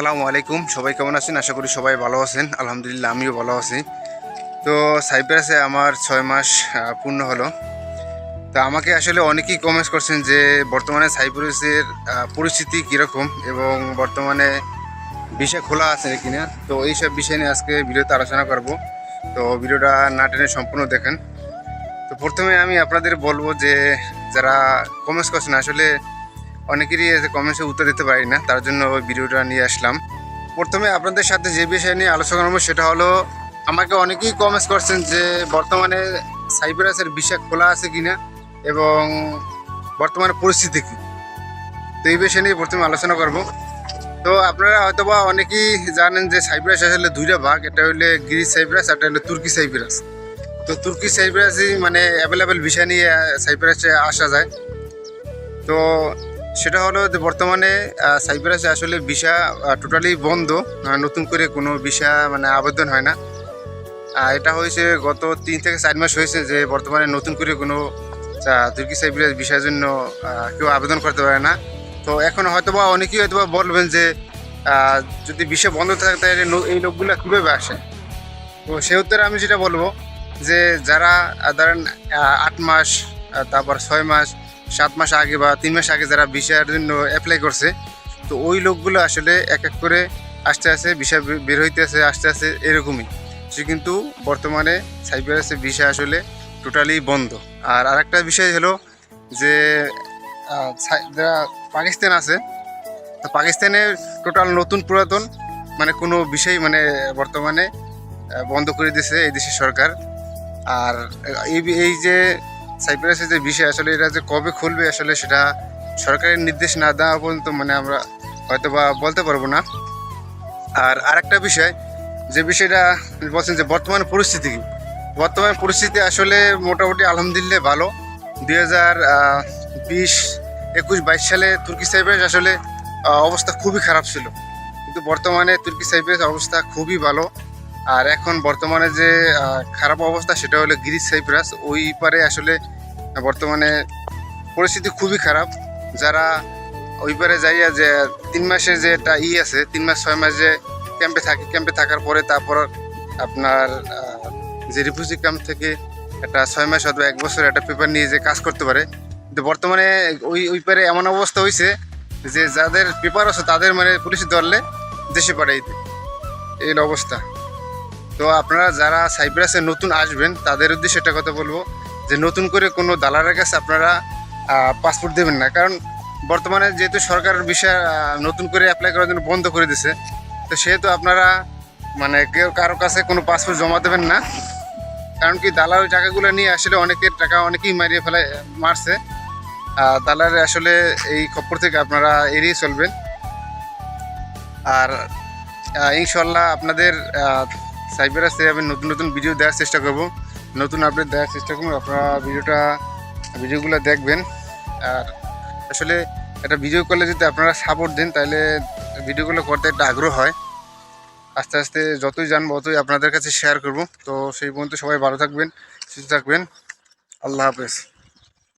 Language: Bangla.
আসসালামু আলাইকুম। সবাই কেমন আছেন? আশা করি সবাই ভালো আছেন। আলহামদুলিল্লাহ, আমিও ভালো আছি। তো সাইপ্রাসে আমার ছয় মাস পূর্ণ হলো। তো আমাকে আসলে অনেকেই কমেন্টস করছেন যে, বর্তমানে সাইপ্রাসের পরিস্থিতি কীরকম এবং বর্তমানে বিষয় খোলা আছে কিনা? তো এইসব বিষয় নিয়ে আজকে ভিডিওতে আলোচনা করব। তো ভিডিওটা না টেনে সম্পূর্ণ দেখেন। তো প্রথমে আমি আপনাদের বলব যে, যারা কমেন্টস করছেন, আসলে অনেকেরই কমেন্টসে উত্তর দিতে পারি না, তার জন্য ওই ভিডিওটা নিয়ে আসলাম। প্রথমে আপনাদের সাথে যে বিষয় নিয়ে আলোচনা করব, সেটা হলো, আমাকে অনেকেই কমেন্টস করছেন যে, বর্তমানে সাইপ্রাসের বিষয় খোলা আছে কিনা এবং বর্তমানে পরিস্থিতি কী? তো এই বিষয় নিয়ে প্রথমে আলোচনা করব। তো আপনারা হয়তোবা অনেকেই জানেন যে, সাইপ্রাস আসলে দুইটা ভাগ এটা হলে গ্রিস সাইপ্রাস, আর এটা হলো তুর্কি সাইপ্রাস। তো তুর্কি সাইপ্রাসই মানে অ্যাভেলেবেল ভিসা নিয়ে সাইপ্রাসে আসা যায়। তো সেটা হলো যে বর্তমানে সাইপ্রাসে আসলে ভিসা টোটালি বন্ধ। নতুন করে কোনো ভিসা মানে আবেদন হয় না। এটা হয়েছে গত তিন থেকে চার মাস হয়েছে যে বর্তমানে নতুন করে কোনো তুর্কি সাইপ্রাস ভিসার জন্য কেউ আবেদন করতে পারে না। তো এখন হয়তোবা অনেকেই হয়তোবা বলবেন যে যদি ভিসা বন্ধ থাকে তাহলে এই লোকগুলো কীভাবে আসে? তো সে উত্তরে আমি যেটা বলব যে যারা ধরেন আট মাস তারপর ছয় মাস সাত মাস আগে বা তিন মাস আগে যারা ভিসার জন্য অ্যাপ্লাই করছে, তো ওই লোকগুলো আসলে এক এক করে আস্তে আস্তে ভিসা বের হইতেছে আস্তে আস্তে এরকমই। সে কিন্তু বর্তমানে সাইপ্রাসে ভিসা আসলে টোটালি বন্ধ। আর আরেকটা বিষয় হলো যে যারা পাকিস্তান আছে, তো পাকিস্তানের টোটাল নতুন পুরাতন মানে কোনো বিষয় মানে বর্তমানে বন্ধ করে দিয়েছে এই দেশের সরকার। আর এই যে সাইপ্রাসের যে বিষয়, আসলে এটা যে কবে খুলবে আসলে সেটা সরকারের নির্দেশ না দেওয়া পর্যন্ত মানে আমরা হয়তো বা বলতে পারব না। আর আরেকটা বিষয়, যে বিষয়টা বলছেন যে বর্তমান পরিস্থিতি কি? বর্তমান পরিস্থিতি আসলে মোটামুটি আলহামদুলিল্লাহ ভালো। দুই হাজার বিশ, একুশ, বাইশ সালে তুর্কি সাইপ্রাস আসলে অবস্থা খুবই খারাপ ছিল। কিন্তু বর্তমানে তুর্কি সাইপ্রাস অবস্থা খুবই ভালো। আর এখন বর্তমানে যে খারাপ অবস্থা সেটা হলো গ্রিস, সাইপ্রাস। ওই পারে আসলে বর্তমানে পরিস্থিতি খুবই খারাপ। যারা ওই পারে যাইয়া যে, তিন মাসের যে একটা ই আছে, তিন মাস, ছয় মাস যে ক্যাম্পে থাকে ক্যাম্পে থাকার পরে তারপর আপনার যে রিফিউজি ক্যাম্প থেকে একটা ছয় মাস অথবা এক বছর একটা পেপার নিয়ে যে কাজ করতে পারে। কিন্তু বর্তমানে ওই ওই পারে এমন অবস্থা হয়েছে যে, যাদের পেপার আছে তাদের মানে পুলিশ ধরলে দেশে পাঠাই দেয় এই অবস্থা। তো আপনারা যারা সাইপ্রাসে নতুন আসবেন, তাদের উদ্দেশ্যে একটা কথা বলব যে নতুন করে কোনো দালালের কাছে আপনারা পাসপোর্ট দেবেন না। কারণ বর্তমানে যেহেতু সরকারের বিষয় নতুন করে অ্যাপ্লাই করার জন্য বন্ধ করে দিছে, তো সেহেতু আপনারা মানে কেউ কারও কাছে কোনো পাসপোর্ট জমা দেবেন না। কারণ কি দালাল টাকাগুলো নিয়ে আসলে অনেকের টাকা অনেকেই মারিয়ে ফেলে মারছে। দালালে আসলে এই খপ্পর থেকে আপনারা এড়িয়ে চলবেন। আর ইনশাল্লাহ আপনাদের সাইবারাসে আমি নতুন নতুন ভিডিও দেওয়ার চেষ্টা করব। নতুন আপডেট দেওয়ার চেষ্টা করব, আপনারা ভিডিওটা ভিডিওগুলো দেখবেন। আর আসলে একটা ভিডিও করলে যদি আপনারা সাপোর্ট দেন, তাহলে ভিডিওগুলো করতে একটা আগ্রহ হয়। আস্তে আস্তে যতই জানব, ততই আপনাদের কাছে শেয়ার করব। তো সেই পর্যন্ত সবাই ভালো থাকবেন, সুস্থ থাকবেন। আল্লাহ হাফেজ।